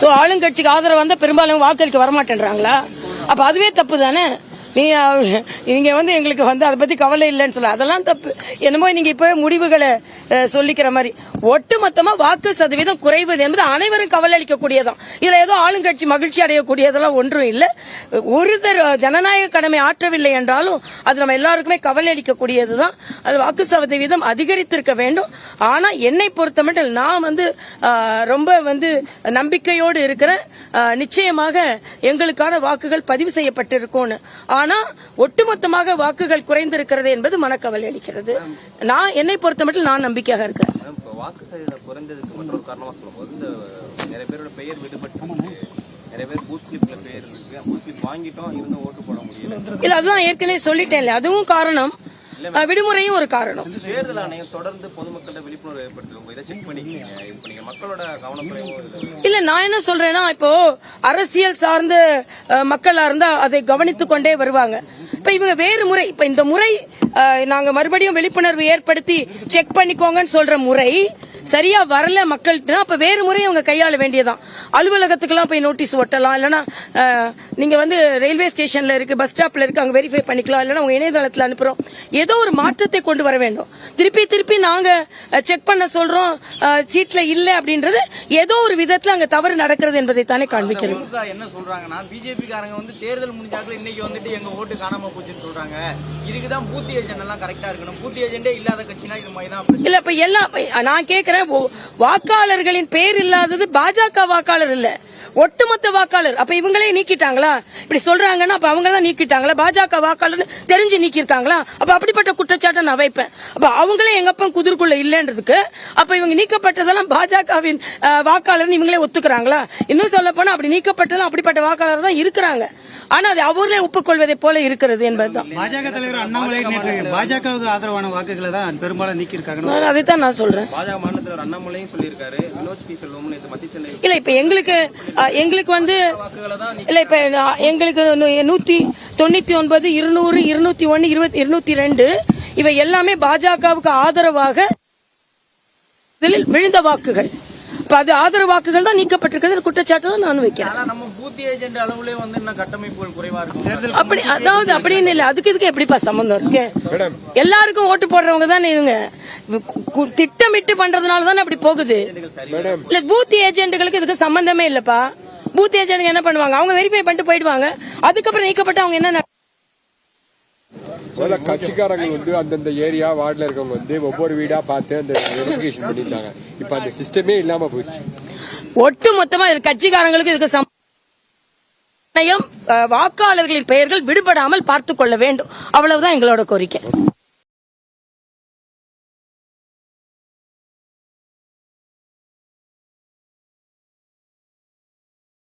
So ஆளுங்கட்சிக்கு ஆதரவு வந்தா பெரும்பாலும் வாக்களிக்க வரமாட்டேன்றாங்களா? அப்ப அதுவே தப்பு தானே? நீ நீங்கள் வந்து எங்களுக்கு வந்து அதை பற்றி கவலை இல்லைன்னு சொல்ல. அதெல்லாம் தப்பு. என்னமோ நீங்கள் இப்போ முடிவுகளை சொல்லிக்கிற மாதிரி. ஒட்டுமொத்தமாக வாக்கு சதவீதம் குறைவது என்பது அனைவரும் கவலை அளிக்கக்கூடியதான் இதில் ஏதோ ஆளுங்கட்சி மகிழ்ச்சி அடையக்கூடியதெல்லாம் ஒன்றும் இல்லை. ஒரு தர ஜனநாயக கடமை ஆற்றவில்லை என்றாலும் அது நம்ம எல்லாருக்குமே கவலை அளிக்கக்கூடியது தான் அது வாக்கு சதவீதம் அதிகரித்திருக்க வேண்டும். ஆனால் என்னை பொறுத்தமட்டில் நான் வந்து ரொம்ப வந்து நம்பிக்கையோடு இருக்கிறேன். நிச்சயமாக எங்களுக்கான வாக்குகள் பதிவு செய்யப்பட்டிருக்கும்னு. ஆனா ஒட்டுமொத்தமாக வாக்குகள் குறைந்திருக்கிறது என்பது மனக்கவலை அளிக்கிறது. நான் என்னை பொறுத்தமட்டில் நான் நம்பிக்கையாக இருக்கிறேன். இப்போ வாக்கு சதவீதம் குறைந்ததுக்கு மற்றொரு காரணமா சொல்லும்போது இந்த நிறைய பேரோட பெயர் விடுபட்டு நிறைய பேர் பூத் ஸ்லிப்ல பெயர் இருக்கு பூத் ஸ்லிப் வாங்கிட்டோம் இருந்தும் ஓட்டு போட முடியல. இல்ல அதுதான் ஏற்கனவே சொல்லிட்டேன்ல. அதுவும் காரணம் விடுமுறையும் ஒரு காரணம். தேர்தல் ஆணையம் தொடர்ந்து பொதுமக்களிட விழிப்புணர்வு ஏற்படுத்தும் இதை செக் பண்ணிக்கீங்க இது பண்ணீங்க மக்களோட இதுல இல்ல நான் என்ன சொல்றேன்னா இப்போ அரசியல் சார்ந்த மக்களா இருந்தா அதை கவனித்துக் கொண்டே வருவாங்க. இப்ப இவங்க வேறு முறை இப்ப இந்த முறை நாங்க மறுபடியும் விழிப்புணர்வு ஏற்படுத்தி செக் பண்ணிக்கோங்கன்னு சொல்ற முறை சரியா வரல மக்கள்கிட்ட அப்ப வேறு முறை அவங்க கையாள வேண்டியதான் அலுவலகத்துக்கெல்லாம் போய் நோட்டீஸ் ஒட்டலாம் இல்லனா அஹ், நீங்க வந்து ரயில்வே ஸ்டேஷன்ல இருக்கு பஸ் ஸ்டாப்ல இருக்கு அங்க வெரிஃபை பண்ணிக்கலாம் இல்லனா உங்க இணையதளத்துல அனுப்புறோம். ஏதோ ஒரு மாற்றத்தை கொண்டு வர வேண்டும். திருப்பி திருப்பி நாங்க செக் பண்ண சொல்றோம் சீட்ல இல்ல அப்படின்றது ஏதோ ஒரு விதத்துல அங்க தவறு நடக்கிறது என்பதை தானே காண்பிக்கிறது. என்ன சொல்றாங்கன்னா பிஜேபி காரங்க வந்து தேர்தல் முடிஞ்சாக்கள் இன்னைக்கு வந்துட்டு எங்க ஓட்டு காணாம போச்சுன்னு சொல்றாங்க. இதுக்கு தான் பூத் ஏஜென்ட் எல்லாம் கரெக்டா இருக்கணும். பூத் ஏஜென்டே இல்லாத கட்சினா இது மாதிரி தான். இல்ல இப்ப எல்லாம் நான் கேக்குறேன் ஓ- வாக்காளர்களின் பேர் இல்லாதது பாஜக வாக்காளர் இல்ல. ஒட்டுமொத்த வாக்காளர். அப்ப இவங்களே நீக்கிட்டாங்களா? இப்படி சொல்றாங்கன்னா அப்ப அவங்க தான் நீக்கிட்டாங்களா? பாஜக வாக்காளர் தெரிஞ்சு நீக்கிருக்காங்களா அப்ப அப்படிப்பட்ட குற்றச்சாட்டை நான் வைப்பேன். அப்ப அவங்களே எங்கப்பன் குதிர்க்குள்ள இல்லன்றதுக்கு அப்ப இவங்க நீக்கப்பட்டதெல்லாம் பாஜகவின் வாக்காளர் இவங்களே ஒத்துக்கிறாங்களா? இன்னும் சொல்ல போனா அப்படி நீக்கப்பட்டதெல்லாம் அப்படிப்பட்ட வாக்காளர் தான் இருக்கிறாங்க. ஆனா அது அவர்களே ஒப்புக்கொள்வதை போல இருக்கிறது என்பதுதான். பாஜக தலைவர் அண்ணாமலை நேற்று பாஜகவுக்கு ஆதரவான வாக்குகளை தான் பெரும்பாலும் நீக்கியிருக்காங்க நான் அதைத்தான் நான் சொல்றேன். பாஜக மாநில தலைவர் அண்ணாமலையும் சொல்லியிருக்காரு. வினோத் பி செல்வம் நேற்று மத்திய சென்னை இல்ல இப்ப எங்களுக்கு எங்களுக்கு வந்து இல்ல இப்ப எங்களுக்கு நூத்தி தொண்ணூத்தி ஒன்பது இருநூறு இருநூத்தி ஒன்னு இருபத்தி இருநூத்தி ரெண்டு இவை எல்லாமே பாஜகவுக்கு ஆதரவாக விழுந்த வாக்குகள். இப்ப அது ஆதரவு வாக்குகள் தான் நீக்கப்பட்டிருக்கிறது. குற்றச்சாட்டு தான் நான் வைக்கிறேன். ஆனா நம்ம பூத் ஏஜென்ட் அளவுலயே வந்து இன்னும் கட்டமைப்புகள் குறைவா இருக்கும். அப்படி அதாவது அப்படின்னு இல்ல அதுக்கு இதுக்கு எப்படிப்பா சம்பந்தம் இருக்கு? எல்லாருக்கும் ஓட்டு போடுறவங்க தானே இவங்க. திட்டமிட்டு பண்றதுனால தானே அப்படி போகுது. இல்ல பூத் ஏஜென்ட்டுகளுக்கு இதுக்கு சம்பந்தமே இல்லப்பா. பூத் ஏஜென்ட் என்ன பண்ணுவாங்க? அவங்க வெரிஃபை பண்ணிட்டு போயிடுவாங்க. அதுக்கப்புறம் நீக்கப்பட்டு அவங்க என்ன முதல்ல கட்சிக்காரங்க வந்து அந்தந்த ஏரியா வார்டில் இருக்கவங்க வந்து ஒவ்வொரு வீடா பார்த்து அந்த வெரிஃபிகேஷன் பண்ணியிருந்தாங்க இப்ப அந்த சிஸ்டமே இல்லாம போயிடுச்சு. ஒட்டு மொத்தமா இது கட்சிக்காரங்களுக்கு இதுக்கு வாக்காளர்களின் பெயர்கள் விடுபடாமல் பார்த்துக் கொள்ள வேண்டும். அவ்வளவுதான் எங்களோட கோரிக்கை.